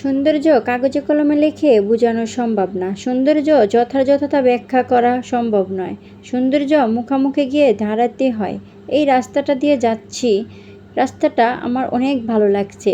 সৌন্দর্য কাগজে কলমে লিখে বোঝানো সম্ভব না। সৌন্দর্য যথাযথতা ব্যাখ্যা করা সম্ভব নয়। সৌন্দর্য মুখামুখি গিয়ে দাঁড়াতে হয়। এই রাস্তাটা দিয়ে যাচ্ছি। রাস্তাটা আমার অনেক ভালো লাগছে।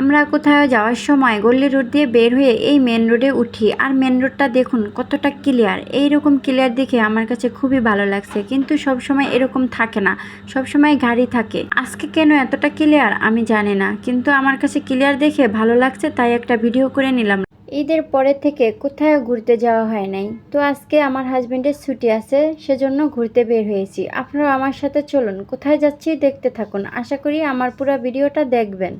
আমরা কোথাও যাওয়ার সময় গল্লি রোড দিয়ে বের হয়ে এই মেন রোডে উঠি। আর মেন রোডটা দেখুন কতটা ক্লিয়ার এই রকম ক্লিয়ার দেখে আমার কাছে খুবই ভালো লাগছে। কিন্তু সব সময় এরকম থাকে না। সব সময় গাড়ি থাকে। আজকে কেন এতটা ক্লিয়ার আমি জানি না। কিন্তু আমার কাছে ক্লিয়ার দেখে ভালো লাগছে, তাই একটা ভিডিও করে নিলাম। ঈদের পরে থেকে কোথাও ঘুরতে যাওয়া হয় নাই। তো আজকে আমার হাজব্যান্ডের ছুটি আছে, সেজন্য ঘুরতে বের হয়েছি। আপনারা আমার সাথে চলুন। কোথায় যাচ্ছি দেখতে থাকুন। আশা করি আমার পুরো ভিডিওটা দেখবেন।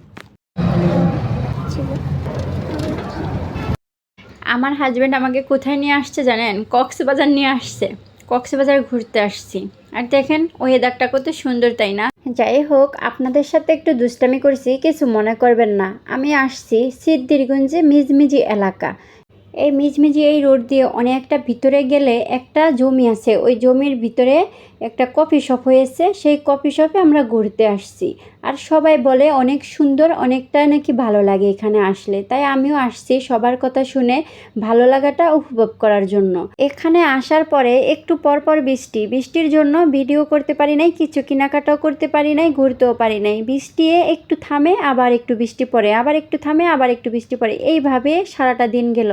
আমার হাজব্যান্ড আমাকে কোথায় নিয়ে আসছে জানেন? কক্সবাজার নিয়ে আসছে। কক্সবাজার ঘুরতে আসছি। আর দেখেন ওয়েদারটা কত সুন্দর, তাই না? যাই হোক, আপনাদের সাথে একটু দুষ্টামি করছি, কিছু মনে করবেন না। আমি আসছি সিদ্দিরগঞ্জে মিজমিজি এলাকা। এই মিজমিজি এই রোড দিয়ে অনেকটা ভিতরে গেলে একটা জমি আছে। ওই জমির ভিতরে একটা কফি শপ হয়েছে, সেই কফি শপে আমরা ঘুরতে আসছি। আর সবাই বলে অনেক সুন্দর, অনেকটা নাকি ভালো লাগে এখানে আসলে। তাই আমিও আসছি সবার কথা শুনে ভালো লাগাটা উপভোগ করার জন্য। এখানে আসার পরে একটু পর পর বৃষ্টি। বৃষ্টির জন্য ভিডিও করতে পারি নাই, কিছু কেনাকাটাও করতে পারি নাই, ঘুরতেও পারি নাই। বৃষ্টি একটু থামে, আবার একটু বৃষ্টি পড়ে, আবার একটু থামে, আবার একটু বৃষ্টি পড়ে। এইভাবে সারাটা দিন গেল।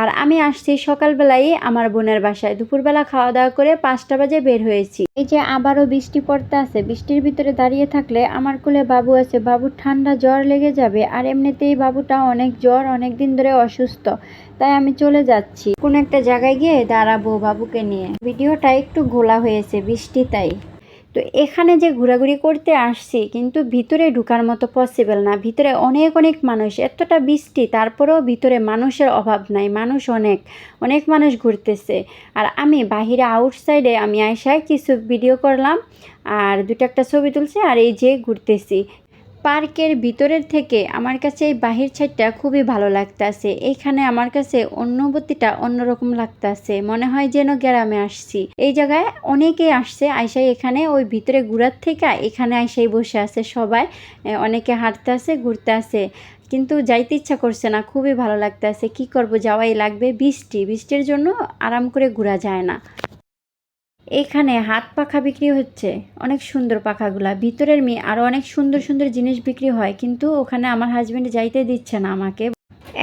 আর আমি আসছি সকালবেলায় আমার বোনের বাসায়। দুপুরবেলা খাওয়া দাওয়া করে পাঁচটা বাজে বের হয়েছি। এই যে আবারও বৃষ্টি পড়তে আছে, বৃষ্টির ভিতরে দাঁড়িয়ে থাকলে আমার কোলে বাবু আছে, বাবুর ঠান্ডা জ্বর লেগে যাবে আর এমনিতেই বাবুটা অনেক জ্বর, অনেক দিন ধরে অসুস্থ, তাই আমি চলে যাচ্ছি। কোন একটা জায়গায় গিয়ে দাঁড়াবো বাবুকে নিয়ে। ভিডিওটা একটু ঘোলা হয়েছে, বৃষ্টি তাই। তো এখানে যে ঘোরাঘুরি করতে আসছি, কিন্তু ভিতরে ঢুকার মতো পসিবল না। ভিতরে অনেক অনেক মানুষ, এতটা বৃষ্টি, তারপরেও ভিতরে মানুষের অভাব নাই, মানুষ অনেক অনেক মানুষ ঘুরতেছে। আর আমি বাহিরে আউটসাইডে আমি আয়সায় কিছু ভিডিও করলাম, আর দুটো একটা ছবি তুলছি, আর এই যে ঘুরতেছি পার্কের ভিতরের থেকে আমার কাছে এই বাহির ছাইডটা খুবই ভালো লাগতাছে। এইখানে আমার কাছে অনুভূতিটা অন্যরকম লাগতাছে। মনে হয় যেন গ্রামে আসছি। এই জায়গায় অনেকেই আসছে, আইসাই এখানে, ওই ভিতরে ঘুরার থেকে এখানে আইসাই বসে আছে সবাই। অনেকে হাঁটতে আছে, ঘুরতে আছে। কিন্তু যাইতে ইচ্ছা করছে না, খুবই ভালো লাগতেছে। কি করব, যাওয়াই লাগবে। বৃষ্টি, বৃষ্টির জন্য আরাম করে ঘোরা যায় না। এখানে হাত পাখা বিক্রি হচ্ছে। অনেক সুন্দর পাখাগুলা। ভিতরের মেয়ে আরও অনেক সুন্দর সুন্দর জিনিস বিক্রি হয়, কিন্তু ওখানে আমার হাজব্যান্ড যাইতে দিচ্ছে না আমাকে।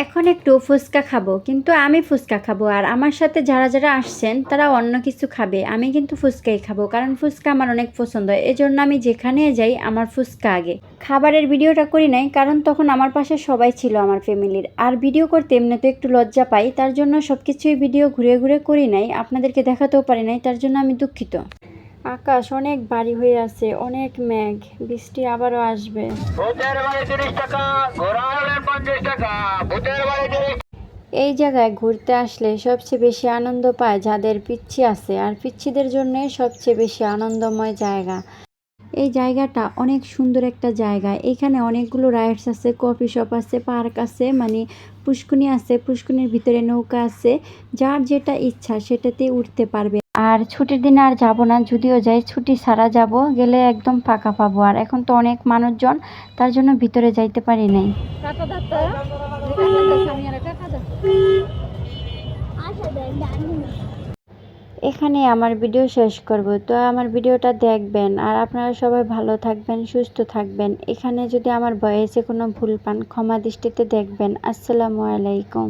এখন একটু ফুচকা খাব, কিন্তু আমি ফুচকা খাব আর আমার সাথে যারা যারা আসছেন, তারা অন্য কিছু খাবে। আমি কিন্তু ফুচকাই খাব, কারণ ফুচকা আমার অনেক পছন্দ। এই জন্য আমি যেখানে যাই, আমার ফুচকা আগে। খাবারের ভিডিওটা করি নাই, কারণ তখন আমার পাশে সবাই ছিল আমার ফ্যামিলির। আর ভিডিও করতে এমনিতে একটু লজ্জা পাই, তার জন্য সব কিছুই ভিডিও ঘুরে ঘুরে করি নাই, আপনাদেরকে দেখাতেও পারি নাই, তার জন্য আমি দুঃখিত। আকাশ অনেক ভারী হয়ে আছে অনেক মেঘ বৃষ্টি আবারও আসবে। বাড়ি বাড়ি এই জায়গায় ঘুরতে আসলে সবচেয়ে বেশি আনন্দ পায় যাদের পিচ্ছি আছে আর পিচ্ছিদের জন্য সবচেয়ে বেশি আনন্দময় জায়গা। এই জায়গাটা অনেক সুন্দর একটা জায়গা। এখানে অনেকগুলো রাইডস আছে কফি শপ আছে পার্ক আছে মানে পুষ্কুনি আছে পুষ্কুনির ভিতরে নৌকা আছে। যার যেটা ইচ্ছা সেটাতে উঠতে পারবে। আর ছুটির দিনে আর যাব না, যদিও যাই, ছুটি ছাড়া যাব, গেলে একদম ফাঁকা পাবো। আর এখন তো অনেক মানুষজন, তার জন্য ভিতরে যাইতে পারি নাই। এখানে আমার ভিডিও শেষ করব, তো আমার ভিডিওটা দেখবেন। আর আপনারা সবাই ভালো থাকবেন, সুস্থ থাকবেন। এখানে যদি আমার বয়সে কোনো ভুল পান, ক্ষমা দৃষ্টিতে দেখবেন। আসসালামু আলাইকুম।